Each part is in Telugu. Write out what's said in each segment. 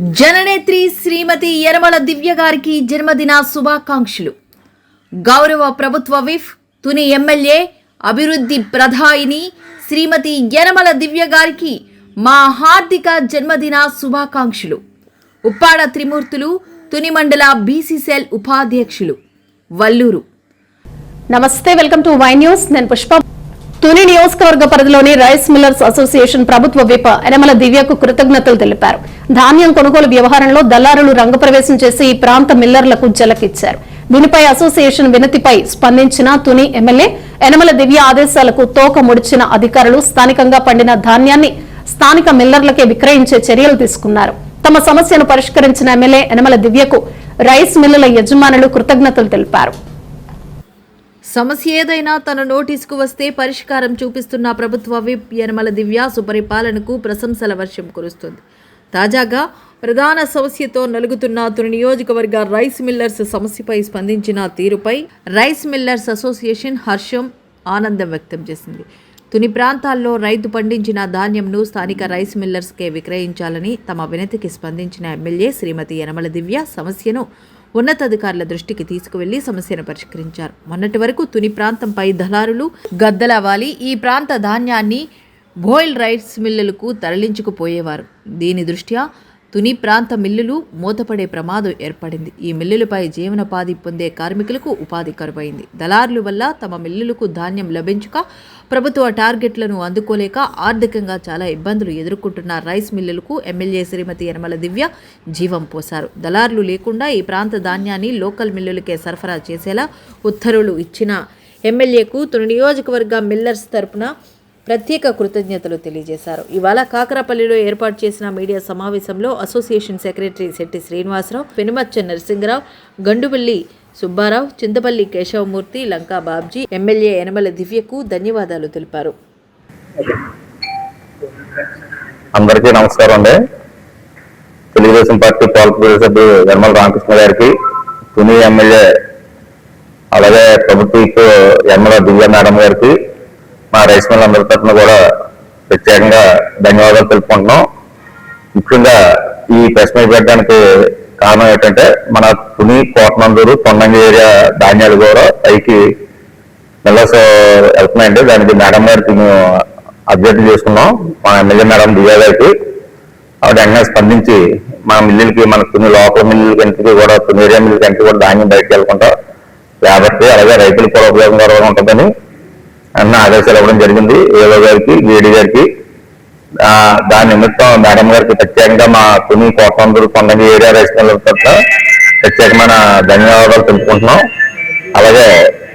జననేత్రి శ్రీమతి యనమల దివ్య గారికి జన్మదిన శుభాకాంక్షలు. గౌరవ ప్రభుత్వ విఫ్ తుని ఎమ్మెల్యే అభివృద్ధి ప్రధాయిని శ్రీమతి యనమల దివ్య గారికి మా హార్దిక జన్మదిన శుభాకాంక్షలు. ఉప్పాడ త్రిమూర్తులు తుని మండల బీసీసెల్ ఉపాధ్యక్షులు వల్లూరు. నమస్తే వెల్కమ్ టు వై న్యూస్. నేను పుష్ప తుని నియోజకవర్గ పరిధిలోని రైస్ మిల్లర్స్ అసోసియేషన్ ప్రభుత్వ విప యనమల దివ్యకు కృతజ్ఞతలు తెలిపారు. ధాన్యం కొనుగోలు వ్యవహారంలో దళారులు రంగప్రవేశం చేసి ఈ ప్రాంత మిల్లర్లకు జలకిచ్చారు. దీనిపై అసోసియేషన్ వినతిపై స్పందించిన తుని ఎమ్మెల్యే యనమల దివ్య ఆదేశాలకు తోక ముడిచిన అధికారులు స్థానికంగా పండిన ధాన్యాన్ని స్థానిక మిల్లర్లకే విక్రయించే చర్యలు తీసుకున్నారు. తమ సమస్యను పరిష్కరించిన ఎమ్మెల్యే యనమల దివ్యకు రైస్ మిల్లుల యజమానులు కృతజ్ఞతలు తెలిపారు. సమస్య ఏదైనా తన నోటీసుకు వస్తే పరిష్కారం చూపిస్తున్న ప్రభుత్వ విప్ యనమల దివ్య సుపరిపాలనకు ప్రశంసల వర్షం కురుస్తుంది. తాజాగా ప్రధాన సమస్యతో నలుగుతున్న తుని నియోజకవర్గ రైస్ మిల్లర్స్ సమస్యపై స్పందించిన తీరుపై రైస్ మిల్లర్స్ అసోసియేషన్ హర్షం ఆనందం వ్యక్తం చేసింది. తుని ప్రాంతాల్లో రైతు పండించిన ధాన్యంను స్థానిక రైస్ మిల్లర్స్కే విక్రయించాలని తమ వినతికి స్పందించిన ఎమ్మెల్యే శ్రీమతి యనమల దివ్య సమస్యను ఉన్నతాధికారుల దృష్టికి తీసుకువెళ్ళి సమస్యను పరిష్కరించారు. మొన్నటి వరకు తుని ప్రాంతంపై దళారులు గద్దలవాలి ఈ ప్రాంత ధాన్యాన్ని బోయిల్ రైస్ మిల్లులకు తరలించుకుపోయేవారు. దీని దృష్ట్యా తుని ప్రాంత మిల్లులు మూతపడే ప్రమాదం ఏర్పడింది. ఈ మిల్లులపై జీవనోపాధి పొందే కార్మికులకు ఉపాధి కరువైంది. దళారుల వల్ల తమ మిల్లులకు ధాన్యం లభించక ప్రభుత్వ టార్గెట్లను అందుకోలేక ఆర్థికంగా చాలా ఇబ్బందులు ఎదుర్కొంటున్న రైస్ మిల్లులకు ఎమ్మెల్యే శ్రీమతి యనమల దివ్య జీవం పోశారు. దళారులు లేకుండా ఈ ప్రాంత ధాన్యాన్ని లోకల్ మిల్లులకే సరఫరా చేసేలా ఉత్తర్వులు ఇచ్చిన ఎమ్మెల్యేకు తుని నియోజకవర్గ మిల్లర్స్ తరపున ప్రత్యేక కృతజ్ఞతలు తెలియజేశారు. ఇవాళ కాకరాపల్లిలో ఏర్పాటు చేసిన మీడియా సమావేశంలో association secretary Shetty Srinivasarao Penumaccha Narasimharao Gandubali Subbarao Chintapalli Keshavamurthy Lanka Babji MLA Yanamala దివ్యకు ధన్యవాదాలు తెలిపారు. అందరికీ నమస్కారం అండి. తెలుగుదేశం పార్టీ పాలకవర్గ సభ్యుడు యనమల రామకృష్ణ గారికి తుని ఎమ్మెల్యే అలాగే ప్రభుత్వ ఎమ్మెల్యే దివ్య మేడం గారికి మా రైస్ మిల్ అందరి తరఫున కూడా ప్రత్యేకంగా ధన్యవాదాలు తెలుపుకుంటున్నాం. ముఖ్యంగా ఈ ప్రెస్ మీట్ పెట్టడానికి కారణం ఏంటంటే మన తుని కోటనందూరు కొండంగి ఏరియా ధాన్యాలు కూడా పైకి మిల్లర్స్ వెళ్తున్నాయండి. దానికి మేడం గారికి మేము అభ్యర్థి చేసుకున్నాం. మా ఎమ్మెల్యే మేడం దివ్య గారికి. ఆవిడ వెంటనే స్పందించి మా మిల్లులకి మన కొన్ని లోకల్ మిల్లులకి ఇంటికి కూడా కొన్ని ఏరియా మిల్లులకి ఇంటికి కూడా ధాన్యం బయటకు వెళ్ళకుండా లేబర్కి అలాగే రైతులకు కూడా ఉపయోగకరంగా ఉంటుందని అన్న ఆదేశాలు ఇవ్వడం జరిగింది. ఏవో గారికి గేడి గారికి. ఆ, దాని నిమిత్తం మేడం గారికి ప్రత్యేకంగా మా కొన్ని కోటందరూ కొండంగి ఏరియా రైస్ మిల్లర్ తరఫున ప్రత్యేకమైన ధన్యవాదాలు తెలుపుకుంటున్నాం. అలాగే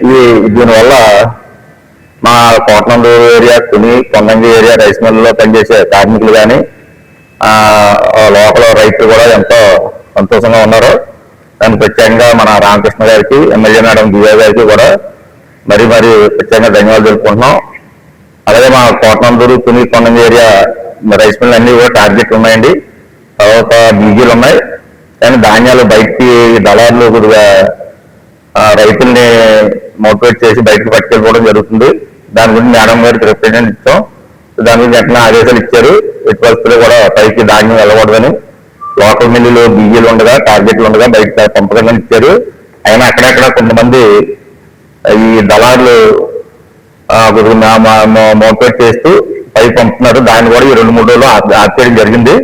ఈ దీనివల్ల మా Kotanandur area Tuni Kondangi area rice మిల్లులో పనిచేసే కార్మికులు కానీ లోకల్ రైతులు కూడా ఎంతో సంతోషంగా ఉన్నారు. దానికి ప్రత్యేకంగా మన రామకృష్ణ గారికి ఎమ్మెల్యే మేడం దివ్య గారికి కూడా మరి మరి ప్రత్యేకంగా ధన్యవాదాలు తెలుపుకుంటున్నాం. అలాగే మా Kotanandur Tuni Kondangi area rice mill అన్ని కూడా టార్గెట్ ఉన్నాయండి. తర్వాత బీజీలు ఉన్నాయి. కానీ ధాన్యాలు బయటికి దళారులు కొద్దిగా రైతుల్ని మోటివేట్ చేసి బయటకు పట్టుకెళ్ళిపోవడం జరుగుతుంది. దాని గురించి మేడం గారికి రిప్రజెంట్ ఇచ్చాం. దాని గురించి వెంటనే ఆదేశాలు ఇచ్చారు. ఎటువంటి కూడా పైకి ధాన్యం వెళ్ళకూడదని. లోకల్ మిల్లులు బీజీలు ఉండగా టార్గెట్లు ఉండగా బయట పంపకంగా ఇచ్చారు. అయినా అక్కడక్కడ కొంతమంది ఈ దళారులు మోపేట్ మా- చేస్తూ పై పంపుతున్నారు. దాన్ని కూడా ఈ రెండు మూడు రోజులు ఆప్- ఆపేయడం జరిగింది.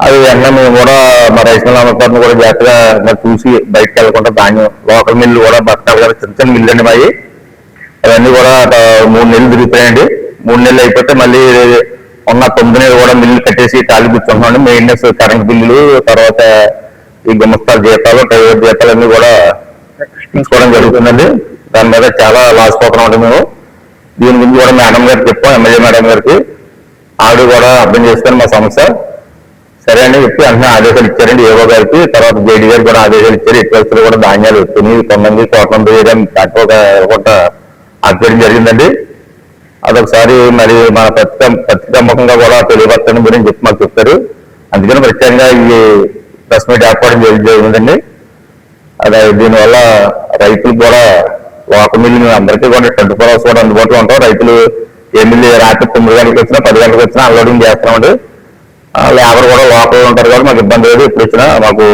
అది వెంటనే మేము కూడా మా రైస్ మిల్ కూడా జాగ్రత్తగా మరి చూసి బయటకు వెళ్ళకుండా ధాన్యం లోకల్ మిల్లు కూడా బట్టాలు కూడా చిన్న చిన్న మిల్లు అండి మావి అవన్నీ కూడా మూడు నెలలు తిరుగుతాయండి మూడు నెలలు అయిపోతే మళ్ళీ ఉన్న తొమ్మిది నెలలు కూడా మిల్లు కట్టేసి తాళి కూర్చుంటున్నాం మెయింటెనెన్స్ కరెంట్ బిల్లులు తర్వాత ఈ గుమస్తాల జీతాలు డ్రైవర్ జీతాలు అన్నీ కూడా తీసుకోవడం జరుగుతుందండి. దాని మీద చాలా లాస్ పోతున్నాం అండి మేము. దీని గురించి కూడా మేడం గారికి చెప్పాం ఎమ్మెల్యే మేడం గారికి. ఆవిడ కూడా అర్థం చేసుకొని మా సమస్య సరే అని చెప్పి అన్ని ఆదేశాలు ఇచ్చారండి ఏవో గారికి. తర్వాత జేడీ గారికి కూడా ఆదేశాలు ఇచ్చారు. ఎట్టి కూడా ధాన్యాలు తొమ్మిది తొమ్మిది కోటమంది తక్కువ ఆపేయడం జరిగిందండి. అదొకసారి మరి మన పత్రిక పత్రికా కూడా తెలియపరచడం గురించి చెప్పి మాకు చెప్తారు అందుకని ప్రత్యేకంగా ఈ ప్రెస్ మీట్ ఏర్పాటు చేయడం జరిగిందండి. అదే దీనివల్ల రైతులు కూడా ఒక మిల్లు అందరికీ కూడా ట్వంటీ ఫోర్ అవర్స్ కూడా అందుబాటులో ఉంటాం. రైతులు ఏ మిల్లు రాత్రి తొమ్మిది గంటలకు వచ్చినా పది గంటలకు వచ్చినా అన్లోడింగ్ చేస్తామండి లేబర్ కూడా లోపల ఉంటారు కాబట్టి మాకు ఇబ్బంది లేదు ఎప్పుడు వచ్చినా. మాకు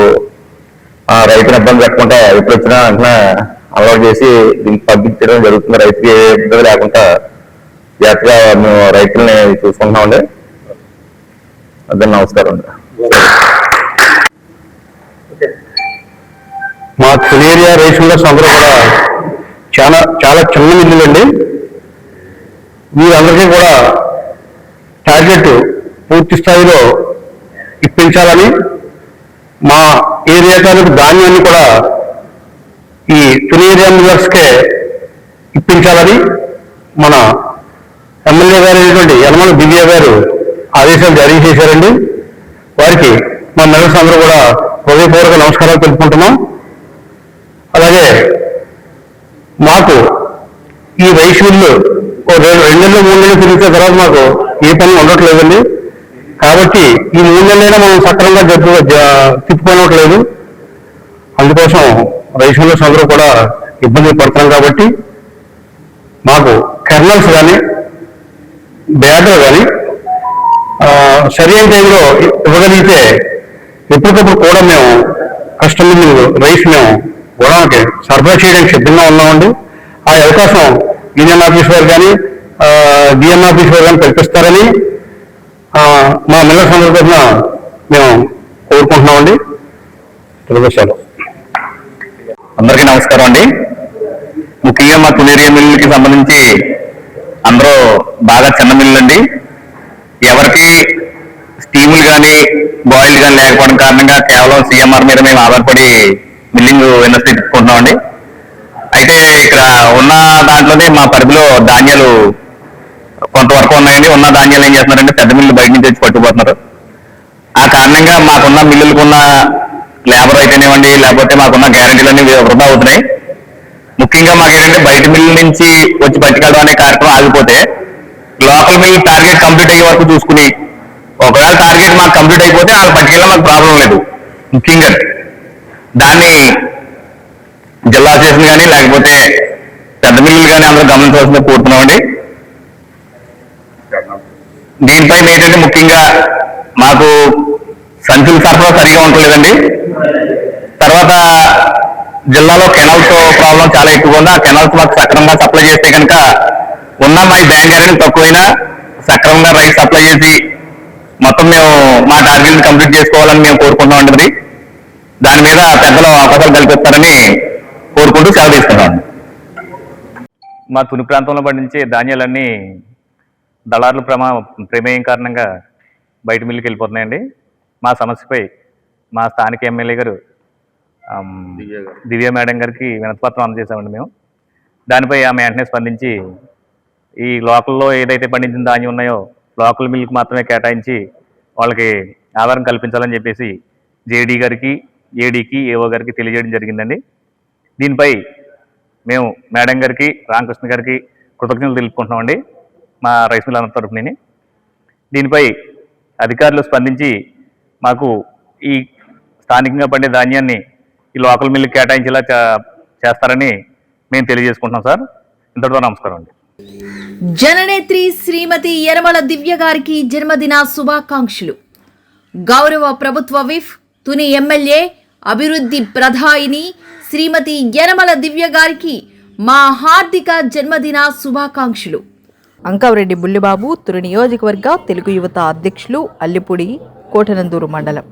రైతుని ఇబ్బంది పెట్టకుండా ఎప్పుడు వచ్చినా వెంటనే అలవాటు చేసి దీనికి పంపించడం జరుగుతుంది. రైతుకి ఏ ఇబ్బంది లేకుండా జాగ్రత్తగా మేము రైతుల్ని చూసుకుంటున్నామండి. అదే నమస్కారం అండి. మా తొలి ఏరియా అందరూ కూడా చాలా చాలా చిన్న మిల్లులండి. వీరందరికీ కూడా టార్గెట్ పూర్తి స్థాయిలో ఇప్పించాలని మా ఏరియా తాలూకు ధాన్యాన్ని కూడా ఈ తొలి ఏరియా మిల్లర్స్కే ఇప్పించాలని మన ఎమ్మెల్యే గారు అయినటువంటి యనమల దివ్య గారు ఆదేశాలు జారీ చేశారండి. వారికి మా మిల్లర్స్ అందరూ కూడా హృదయపూర్వక నమస్కారాలు తెలుపుకుంటున్నాం. అలాగే మాకు ఈ రైస్ ఓ రెండు రెండు నెలలు మూడు నెలలు తిరిగితే తర్వాత మాకు ఏ పని ఉండట్లేదండి. కాబట్టి ఈ మూడు నెలలైనా మనం సక్రమంగా జరుపు జ- తిప్పుకోనట్లేదు. అందుకోసం రైస్ మిల్లర్స్ అందరూ కూడా ఇబ్బంది పడుతున్నాం కాబట్టి మాకు కెర్నల్స్ కానీ బ్యాటర్ కానీ సరైన టైంలో ఇవ్వగలిగితే ఎప్పటికప్పుడు కూడా మేము కస్టమర్ రైస్ మేము గోడానికి సరఫరా చేయడానికి సిద్ధంగా ఉన్నామండి. ఆ అవకాశం యూనియన్ ఆఫీస్ వారు కానీ డిఎం ఆఫీస్ వారు కానీ కల్పిస్తారని మా మిల్ల సందర్భంగా మేము కోరుకుంటున్నామండి. తెలుగుశాలు అందరికీ నమస్కారం అండి. ముఖ్యంగా మా తులేరియా మిల్లుకి సంబంధించి అందరూ బాగా చిన్న మిల్లు అండి ఎవరికి స్టీములు కానీ బాయిల్ కానీ లేకపోవడం కారణంగా కేవలం సీఎంఆర్ మీద మేము ఆధారపడి బిల్లింగ్ ఎన్ఎస్సీ తీసుకుంటున్నాం అండి. అయితే ఇక్కడ ఉన్న దాంట్లోనే మా పరిధిలో ధాన్యాలు కొంతవరకు ఉన్నాయండి. ఉన్న ధాన్యాలు ఏం చేస్తున్నారంటే పెద్ద మిల్లు బయట నుంచి తెచ్చి పట్టుకుపోతున్నారు. ఆ కారణంగా మాకున్న మిల్లులకున్న లేబర్ అయితేనేవ్వండి లేకపోతే మాకున్న గ్యారంటీలన్నీ వృధా అవుతున్నాయి. ముఖ్యంగా మాకు ఏంటంటే బయట మిల్లు నుంచి వచ్చి పట్టుకెళ్ళడం అనే కార్యక్రమం ఆగిపోతే లోకల్ మిల్ టార్గెట్ కంప్లీట్ అయ్యే వరకు చూసుకుని ఒకవేళ టార్గెట్ మాకు కంప్లీట్ అయిపోతే వాళ్ళు పట్టుకెళ్ళడం మాకు ప్రాబ్లం లేదు. ముఖ్యంగా దాన్ని జిల్లా స్టేషన్ కానీ లేకపోతే పెద్ద మిల్లులు కానీ అందరూ గమనించవలసిందిగా కోరుతున్నామండి. దీనిపైన ఏంటంటే ముఖ్యంగా మాకు సంచుల సరఫరా సరిగా ఉండలేదండి తర్వాత జిల్లాలో కెనాల్స్ ప్రాబ్లం చాలా ఎక్కువగా ఉంది. ఆ కెనాల్స్ మాకు సక్రమంగా సప్లై చేస్తే కనుక ఉన్న మా బ్యాంక్ అనేది తక్కువైనా సక్రమంగా రైస్ సప్లై చేసి మొత్తం మేము మా టార్గెట్ కంప్లీట్ చేసుకోవాలని మేము కోరుకుంటున్నాం అండి దాని మీద పెద్దలు అవకాశాలు కల్పిస్తారని కోరుకుంటూ సెలవు తీసుకున్నాం మా తుని ప్రాంతంలో పండించే ధాన్యాలన్నీ దళారుల ప్రమా ప్రమేయం కారణంగా బయట మిల్లుకి వెళ్ళిపోతున్నాయండి. మా సమస్యపై మా స్థానిక ఎమ్మెల్యే గారు దివ్య మేడం గారికి వినతిపత్రం అందజేశామండి మేము. దానిపై ఆమె వెంటనే స్పందించి ఈ లోకల్లో ఏదైతే పండించిన ధాన్యం ఉన్నాయో లోకల్ మిల్క్ మాత్రమే కేటాయించి వాళ్ళకి ఆధారం కల్పించాలని చెప్పేసి జేడీ గారికి ఏడీకి ఏఓ గారికి తెలియజేయడం జరిగిందండి. దీనిపై మేము మేడం గారికి రామకృష్ణ గారికి కృతజ్ఞతలు తెలుపుకుంటున్నామండి మా రైస్ మిల్ అన్న తరఫునని దీనిపై అధికారులు స్పందించి మాకు ఈ స్థానికంగా పండే ధాన్యాన్ని ఈ లోకల్ మిల్లు కేటాయించేలా చేస్తారని మేము తెలియజేసుకుంటున్నాం సార్. ఇంతటితో నమస్కారం అండి. జననేత్రి శ్రీమతి యనమల దివ్య గారికి జన్మదిన శుభాకాంక్షలు. గౌరవ ప్రభుత్వ విఫ్ తుని ఎమ్మెల్యే అభివృద్ధి ప్రధాయిని శ్రీమతి యనమల దివ్య గారికి మా హార్దిక జన్మదిన శుభాకాంక్షలు. అంకవరెడ్డి బుల్లిబాబు తురు నియోజకవర్గ తెలుగు యువత అధ్యక్షులు అల్లిపూడి కోటనందూరు మండలం.